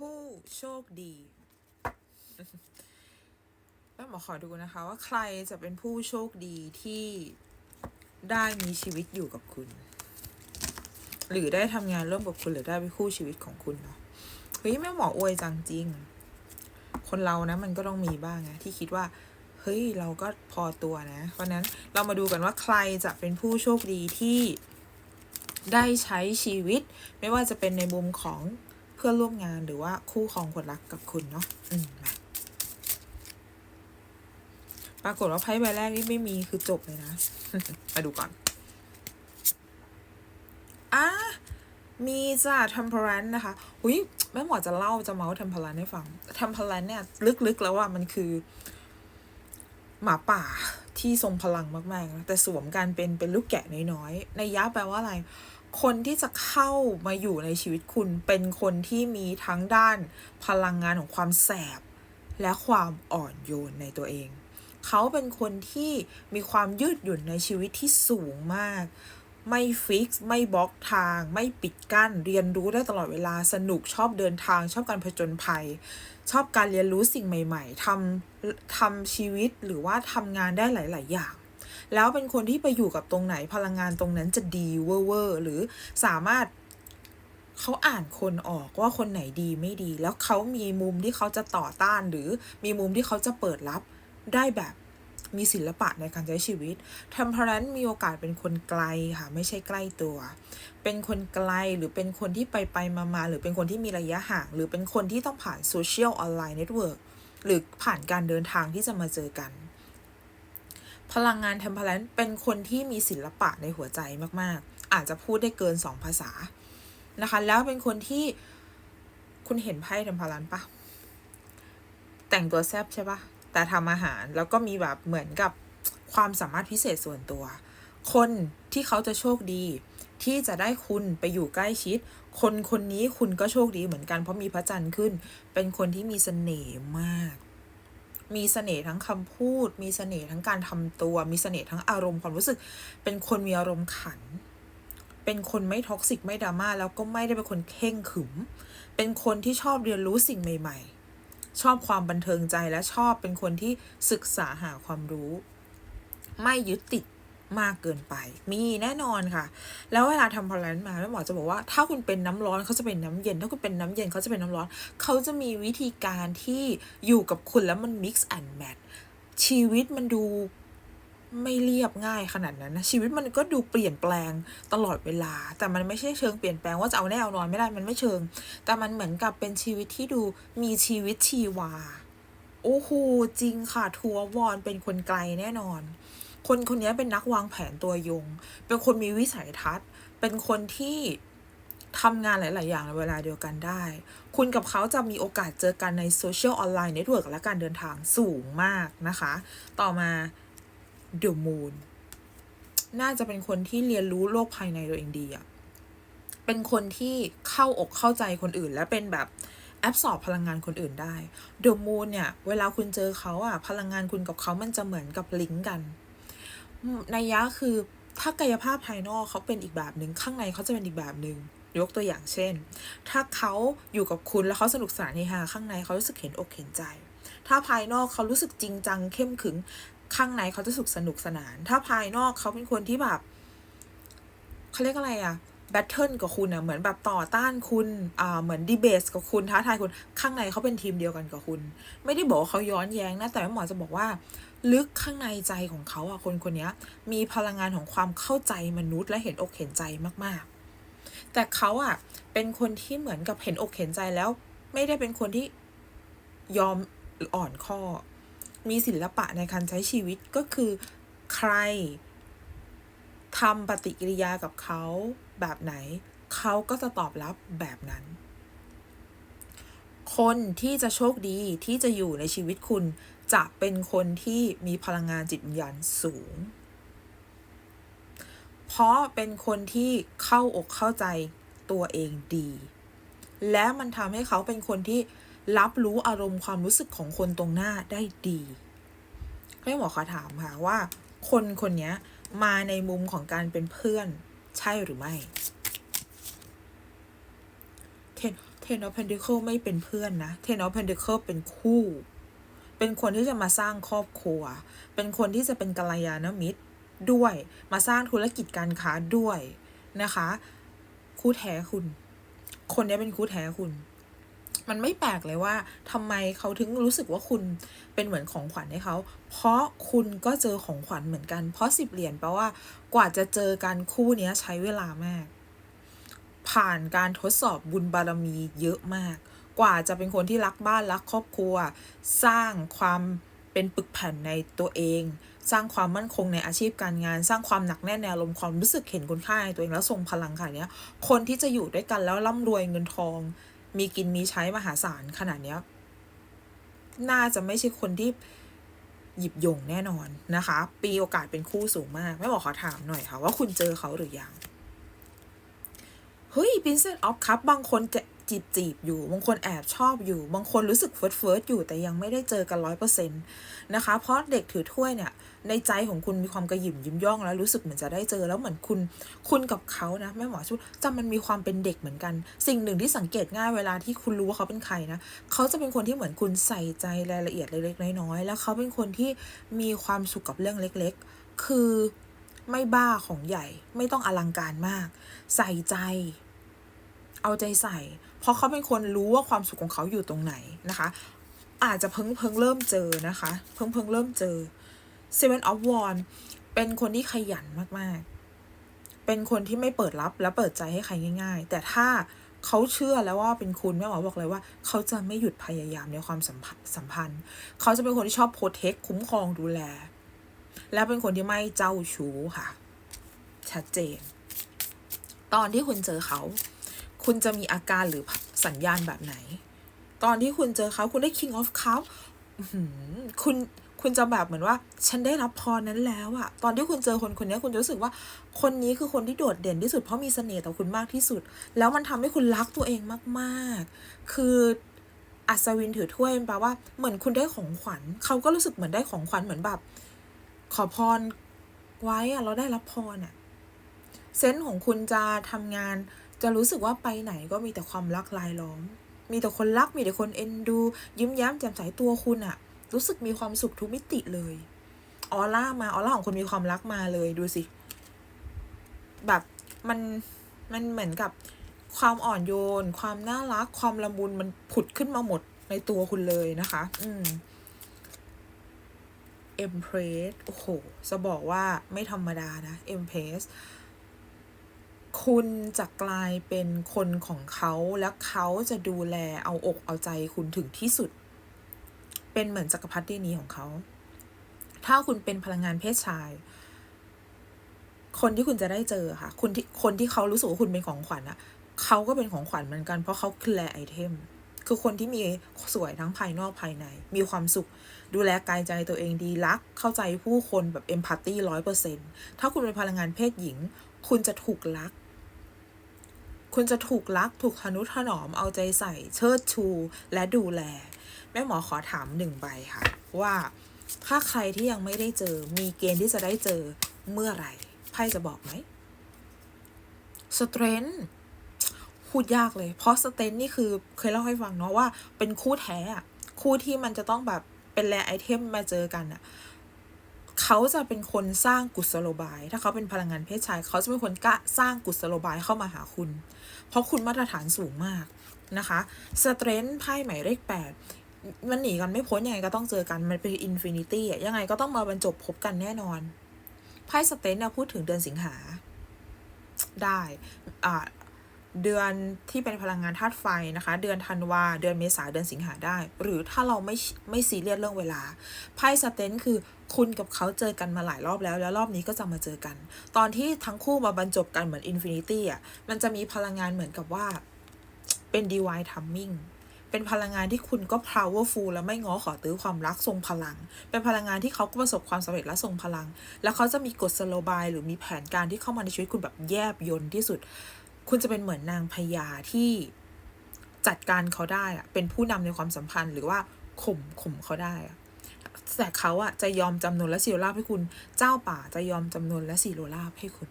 ผู้โชคดีแม่หมอขอดูนะคะว่าใครจะเป็นผู้โชคดีที่ได้มีชีวิตอยู่กับคุณ หรือได้ทำงานร่วมกับคุณหรือได้เป็นคู่ชีวิตของคุณเนาะเฮ้ยแม่หมออวยจังจริง คนเรานะมันก็ต้องมีบ้างไงที่คิดว่าเฮ้ยเราก็พอตัวนะ เพราะนั้นเรามาดูกันว่าใครจะเป็นผู้โชคดีที่ได้ใช้ชีวิต ไม่ว่าจะเป็นในมุมของ พื่อนร่วมงานหรือว่าคู่ครองคนรักกับคุณเนาะอืมปรากฏว่าไพ่ใบแรกนี่ไม่มีคือจบเลยนะ มาดูก่อนอะมีจ้า temperance นะคะอุ้ยแม่หมอจะเล่าจะเมาส์ temperance ให้ฟัง temperance เนี่ย ลึกๆแล้วว่ามันคือ หมาป่าที่ทรงพลังมากๆ แต่สวมการเป็นเป็นลูกแกะน้อยๆในยะแปลว่าอะไร คนที่จะเข้ามาอยู่ในชีวิตคุณเป็นคนที่มีทั้งด้านพลังงานของความแสบ และความอ่อนโยนในตัวเอง เขาเป็นคนที่มีความยืดหยุ่นในชีวิตที่สูงมาก ไม่ฟิกซ์ไม่บล็อกทาง ไม่ปิดกั้น เรียนรู้ได้ตลอดเวลาสนุกชอบเดินทาง ชอบการผจญภัย ชอบการเรียนรู้สิ่งใหม่ ๆทำทำชีวิตหรือว่าทำงานได้หลาย ๆ อย่าง แล้วเป็นคนที่ไปอยู่กับตรงไหนพลังงานตรงนั้นจะดีเวอร์เวอร์หรือสามารถเขาอ่านคนออกว่าคนไหนดีไม่ดี แล้วเขามีมุมที่เขาจะต่อต้านหรือมีมุมที่เขาจะเปิดรับได้แบบมีศิลปะในการใช้ชีวิต temperance มีโอกาสเป็นคนไกลค่ะ ไม่ใช่ใกล้ตัว เป็นคนไกลหรือเป็นคนที่ไปไปมามาหรือเป็นคนที่มีระยะห่าง หรือเป็นคนที่ต้องผ่านโซเชียลออนไลน์เน็ตเวิร์กหรือผ่านการเดินทางที่จะมาเจอกัน พลังงาน temperance เป็นคนที่มีศิลปะในหัวใจมากๆ อาจจะพูดได้เกินสองภาษานะคะ แล้วเป็นคนที่คุณเห็นไพ่ temperance ปะแต่งตัวแซบใช่ปะแต่ทำอาหารแล้วก็มีแบบเหมือนกับความสามารถพิเศษส่วนตัว คนที่เขาจะโชคดี ที่จะได้คุณไปอยู่ใกล้ชิด คนคนนี้คุณก็โชคดีเหมือนกันเพราะมีพระจันทร์ขึ้น เป็นคนที่มีเสน่ห์มาก มีเสน่ห์ทั้งคำพูด มีเสน่ห์ทั้งการทำตัว มีเสน่ห์ทั้งอารมณ์ความรู้สึก เป็นคนมีอารมณ์ขัน เป็นคนไม่ท็อกซิกไม่ดราม่าแล้วก็ไม่ได้เป็นคนเข่งขึม เป็นคนที่ชอบเรียนรู้สิ่งใหม่ ๆ ชอบความบันเทิงใจและชอบเป็นคนที่ศึกษาหาความรู้ ไม่ยึดติด มากเกินไป มีแน่นอนค่ะ แล้วเวลาทำพลันมาแม่หมอจะบอกว่าถ้าคุณเป็นน้ำร้อนเขาจะเป็นน้ำเย็น ถ้าคุณเป็นน้ำเย็นเขาจะเป็นน้ำร้อน เขาจะมีวิธีการที่อยู่กับคุณแล้วมัน mix and match ชีวิตมันดูไม่เรียบง่ายขนาดนั้นนะชีวิตมันก็ดูเปลี่ยนแปลงตลอดเวลา แต่มันไม่ใช่เชิงเปลี่ยนแปลงว่าจะเอาแน่เอานอนไม่ได้มันไม่เชิง แต่มันเหมือนกับเป็นชีวิตที่ดูมีชีวิตชีวา โอ้โหจริงค่ะ ทัวร์วอนเป็นคนไกลแน่นอน คนคนนี้เป็นนักวางแผนตัวยง เป็นคนมีวิสัยทัศน์ เป็นคนที่ทำงานหลาย ๆ อย่างในเวลาเดียวกันได้ คุณกับเขาจะมีโอกาสเจอกันในโซเชียลออนไลน์เน็ตเวิร์กและการเดินทางสูงมากนะคะ ต่อมา The Moon น่าจะเป็นคนที่เรียนรู้โลกภายในตัวเองดีอะเป็นคนที่เข้าอกเข้าใจคนอื่น และเป็นแบบแอบสอบพลังงานคนอื่นได้ The Moon เนี่ย เวลาคุณเจอเขาอะพลังงานคุณกับเขามันจะเหมือนกับลิงก์กัน นยยะคือถ้ากายภาพภายนอกเขาเป็นอีกแบบหนึ่งข้างในเขาจะเป็นอีกแบบหนึ่งยกตัวอย่างเช่น ถ้าเขาอยู่กับคุณแล้วเขาสนุกสนานเฮฮาข้างในเขารู้สึกเห็นอกเห็นใจ ถ้าภายนอกเขารู้สึกจริงจังเข้มขึงข้างในเขาจะสุขสนุกสนาน ถ้าภายนอกเขาเป็นคนที่แบบเขาเรียกอะไรอะ แบทเทิลกับคุณอะเหมือนแบบต่อต้านคุณอ่าเหมือนดีเบสกับคุณท้าทายคุณข้างในเขาเป็นทีมเดียวกันกับคุณ ไม่ได้บอกว่าเขาย้อนแย้งนะ แต่หมอจะบอกว่า ลึกข้างในใจของเขาอะคนคนนี้มีพลังงานของความเข้าใจมนุษย์และเห็นอกเห็นใจมากๆ แต่เขาอะเป็นคนที่เหมือนกับเห็นอกเห็นใจแล้ว ไม่ได้เป็นคนที่ยอมอ่อนข้อ มีศิลปะในการใช้ชีวิตก็คือใครทำปฏิกิริยากับเขา แบบไหน เขาก็จะตอบรับแบบนั้น คนที่จะโชคดีที่จะอยู่ในชีวิตคุณ จะเป็นคนที่มีพลังงานจิตวิญญาณสูง เพราะเป็นคนที่เข้าอกเข้าใจตัวเองดี และมันทำให้เขาเป็นคนที่รับรู้อารมณ์ความรู้สึกของคนตรงหน้าได้ดีให้หมอขอถามค่ะว่า คนคนนี้มาในมุมของการเป็นเพื่อน ใช่หรือไม่เทนเทนอพันเดิลโคไม่เป็นเพื่อนนะ Ten of Pentacles เป็นคู่ เป็นคนที่จะมาสร้างครอบครัว เป็นคนที่จะเป็นกัลยาณมิตรด้วยมาสร้างธุรกิจการค้าด้วยนะคะ คู่แท้คุณ คนนี้เป็นคู่แท้คุณ มันไม่แปลกเลยว่าทำไมเขาถึงรู้สึกว่าคุณเป็นเหมือนของขวัญให้เขา เพราะคุณก็เจอของขวัญเหมือนกัน เพราะสิบเหรียญแปลว่ากว่าจะเจอกันคู่เนี้ยใช้เวลามาก ผ่านการทดสอบบุญบารมีเยอะมาก กว่าจะเป็นคนที่รักบ้านรักครอบครัว สร้างความเป็นปึกแผ่นในตัวเอง สร้างความมั่นคงในอาชีพการงาน สร้างความหนักแน่นในอารมณ์ความรู้สึกเห็นคุณค่าในตัวเองแล้วทรงพลังขนาดเนี้ยคนที่จะอยู่ด้วยกันแล้วร่ำรวยเงินทอง มีกินมีใช้มหาศาลขนาดเนี้ยน่าจะไม่ใช่คนที่หยิบยงแน่นอนนะคะ ปีโอกาสเป็นคู่สูงมาก ไม่บอกขอถามหน่อยค่ะว่าคุณเจอเขาหรือยัง เฮ้ย Princess of Cup บางคน จีบจีบอยู่ บางคนแอบชอบอยู่ บางคนรู้สึกเฟิร์สเฟิร์สอยู่แต่ยังไม่ได้เจอกันร้อยเปอร์เซ็นต์นะคะ เพราะเด็กถือถ้วยเนี่ยในใจของคุณมีความกระหยิ่มยิ้มย่องแล้วรู้สึกเหมือนจะได้เจอแล้วเหมือนคุณคุณกับเขานะแม่หมอชุดจำมันมีความเป็นเด็กเหมือนกัน สิ่งหนึ่งที่สังเกตง่ายเวลาที่คุณรู้ว่าเขาเป็นใครนะเขาจะเป็นคนที่เหมือนคุณใส่ใจรายละเอียดเล็กๆน้อยๆแล้วเขาเป็นคนที่มีความสุขกับเรื่องเล็ก ๆ คือไม่บ้าของใหญ่ไม่ต้องอลังการมาก ใส่ใจ เอาใจใส่ เพราะเขาเป็นคนรู้ว่าความสุขของเขาอยู่ตรงไหนนะคะ อาจจะเพิ่งเพิ่งเริ่มเจอนะคะ เพิ่งเพิ่งเริ่มเจอ Seven of Wands เป็นคนที่ขยันมากๆ เป็นคนที่ไม่เปิดรับและเปิดใจให้ใครง่าย ๆ แต่ถ้าเขาเชื่อแล้วว่าเป็นคุณแม่หมอบอกเลยว่า เขาจะไม่หยุดพยายามในความสัมพันธ์สัมพันธ์ เขาจะเป็นคนที่ชอบโปรเทคคุ้มครองดูแล และเป็นคนที่ไม่เจ้าชู้ค่ะ ชัดเจน ตอนที่คุณเจอเขา คุณจะมีอาการหรือสัญญาณแบบไหน ตอนที่คุณเจอเขาคุณได้ King of Cup คุณคุณจะแบบเหมือนว่า ฉันได้รับพรนั้นแล้วอะตอนที่คุณเจอคนคนนี้คุณจะรู้สึกว่า คนนี้คือคนที่โดดเด่นที่สุดเพราะมีเสน่ห์ต่อคุณมากที่สุด แล้วมันทำให้คุณรักตัวเองมากๆ คืออัศวินถือถ้วยแปลว่าเหมือนคุณได้ของขวัญเขาก็รู้สึกเหมือนได้ของขวัญเหมือนแบบ ขอพรไว้อะเราได้รับพรอะเซนส์ของคุณจะทำงาน จะรู้สึกว่าไปไหนก็มีแต่ความรักลายล้อม มีแต่คนรักมีแต่คนเอ็นดู ยิ้มแย้มแจ่มใสตัวคุณอะรู้สึกมีความสุขทุกมิติเลยออร่ามาออร่าของคุณมีความรักมาเลยดูสิแบบมันมันเหมือนกับความอ่อนโยน ความน่ารัก ความละมุนมันผุดขึ้นมาหมดในตัวคุณเลยนะคะ อืม Empress โอ้โห จะบอกว่าไม่ธรรมดานะ Empress คุณจะกลายเป็นคนของเขาและเขาจะดูแลเอาอกเอาใจคุณถึงที่สุด เป็นเหมือนจักรพรรดินีของเขา ถ้าคุณเป็นพลังงานเพศชาย คนที่คุณจะได้เจอค่ะคุณที่คนที่เขารู้สึกว่าคุณเป็นของขวัญอะเขาก็เป็นของขวัญเหมือนกันเพราะเขาแคลไอเทม คือคนที่มีสวยทั้งภายนอกภายใน มีความสุข ดูแลกายใจตัวเองดีรัก เข้าใจผู้คนแบบเอมพัตตี้ร้อยเปอร์เซ็นถ้าคุณเป็นพลังงานเพศหญิง คุณจะถูกรัก คุณจะถูกรัก ถูกทนุถนอมเอาใจใส่ เชิดชู และดูแล แม่หมอขอถามหนึ่งใบค่ะ ว่าถ้าใครที่ยังไม่ได้เจอ มีเกณฑ์ที่จะได้เจอเมื่อไหร่ไพ่จะบอกไหมสเตรน พูดยากเลย เพราะสเตนนี่คือเคยเล่าให้ฟังเนาะว่าเป็นคู่แท้อะคู่ที่มันจะต้องแบบเป็นแรไอเทมมาเจอกันอะเขาจะเป็นคนสร้างกุศโลบาย ถ้าเขาเป็นพลังงานเพศชาย เขาจะเป็นคนกล้าสร้างกุศโลบายเข้ามาหาคุณ เพราะคุณมาตรฐานสูงมากนะคะสเตรนไพ่หมายเลขแปดมันหนีกันไม่พ้นยังไงก็ต้องเจอกัน มันเป็นอินฟินิตี้ยังไงก็ต้องมาบรรจบพบกันแน่นอนไพ่สเตนเนี่ยพูดถึงเดือนสิงหาได้อ่า เดือนที่เป็นพลังงานธาตุไฟนะคะ เดือนธันวา เดือนเมษาเดือนสิงหาได้ หรือถ้าเราไม่ไม่ซีเรียสเรื่องเวลา ไพ่สเตนคือคุณกับเขาเจอกันมาหลายรอบแล้ว แล้วรอบนี้ก็จะมาเจอกัน ตอนที่ทั้งคู่มาบรรจบกันเหมือนอินฟินิตี้อะ มันจะมีพลังงานเหมือนกับว่าเป็น divine timing เป็นพลังงานที่คุณก็ powerful และไม่ง้อขอตื้อความรักทรงพลัง เป็นพลังงานที่เขาก็ประสบความสำเร็จและทรงพลัง แล้วเขาจะมีกฎสโลบายหรือมีแผนการที่เข้ามาในชีวิตคุณแบบแยบยนที่สุด คุณจะเป็นเหมือนนางพญาที่จัดการเขาได้อะเป็นผู้นำในความสัมพันธ์หรือว่าข่มข่มเขาได้อะแต่เขาอะจะยอมจำนนและสีโรลาบให้คุณ เจ้าป่าจะยอมจำนนและสีโรลาบให้คุณ